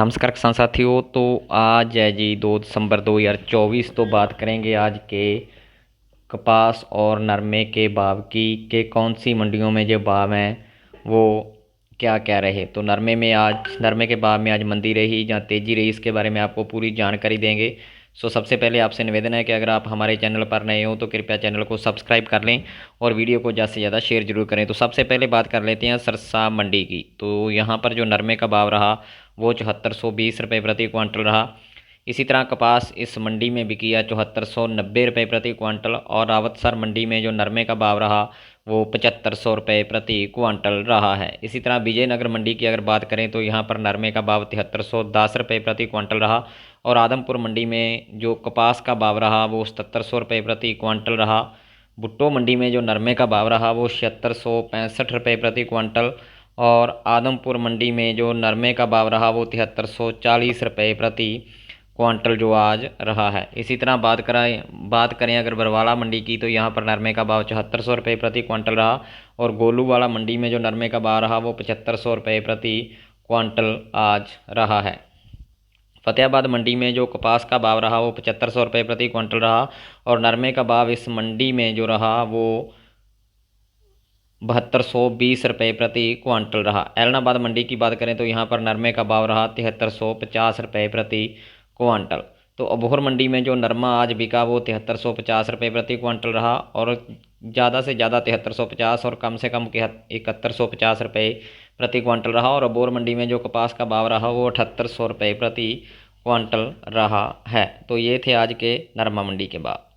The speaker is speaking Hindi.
नमस्कार किसान साथियों तो आज है जी दो दिसंबर 2024 तो बात करेंगे आज के कपास और नरमे के भाव की, के कौन सी मंडियों में जो भाव हैं, वो क्या क्या रहे। तो नरमे में आज, नरमे के भाव में आज मंदी रही, जहाँ तेज़ी रही, इसके बारे में आपको पूरी जानकारी देंगे। सो सबसे पहले आपसे निवेदन है कि अगर आप हमारे चैनल पर नए हो तो कृपया चैनल को सब्सक्राइब कर लें और वीडियो को ज़्यादा से ज़्यादा शेयर ज़रूर करें। तो सबसे पहले बात कर लेते हैं सरसा मंडी की। तो यहाँ पर जो नरमे का भाव रहा, वो चौहत्तर सौ बीस रुपये प्रति क्वांटल रहा। इसी तरह कपास इस मंडी में बिकी है चौहत्तर सौ नब्बे रुपये प्रति क्वांटल और रावतसर मंडी में जो नरमे का भाव रहा वो पचहत्तर सौ रुपये प्रति क्वांटल रहा है। इसी तरह विजयनगर मंडी की अगर बात करें तो यहाँ पर नरमे का भाव तिहत्तर सौ दस रुपये प्रति क्वांटल रहा और आदमपुर मंडी में जो कपास का भाव रहा वो सतर सौ रुपये प्रति क्वांटल रहा। भुट्टो मंडी में जो नरमे का भाव रहा वो छिहत्तर सौ पैंसठ रुपये प्रति क्वांटल और आदमपुर मंडी में जो नरमे का भाव रहा वो तिहत्तर सौ चालीस रुपये प्रति क्वांटल जो आज रहा है। इसी तरह बात कराएँ, बात करें अगर बरवाला मंडी की तो यहाँ पर नरमे का भाव चौहत्तर सौ रुपये प्रति क्वांटल रहा और गोलू वाला मंडी में जो नरमे का भाव रहा, वो पचहत्तर सौ रुपये प्रति क्वांटल आज रहा है। फतेहाबाद मंडी में जो कपास का भाव रहा, वो पचहत्तर सौ रुपये प्रति क्वांटल रहा और नरमे का भाव इस मंडी में जो रहा, वो बहत्तर सौ बीस रुपये प्रति क्वांटल रहा। एलनाबाद मंडी की बात करें तो यहाँ पर नरमे का भाव रहा तिहत्तर सौ पचास रुपये प्रति क्वांटल। तो अबोहर मंडी में जो नरमा आज बिका, वो तिहत्तर सौ पचास रुपये प्रति क्वांटल रहा और ज़्यादा से ज़्यादा तिहत्तर सौ पचास और कम से कम इकहत्तर सौ पचास रुपये प्रति क्वांटल रहा और अबोर मंडी में जो कपास का भाव रहा, वो अठहत्तर सौ रुपये प्रति क्वांटल रहा है। तो ये थे आज के नरमा मंडी के भाव।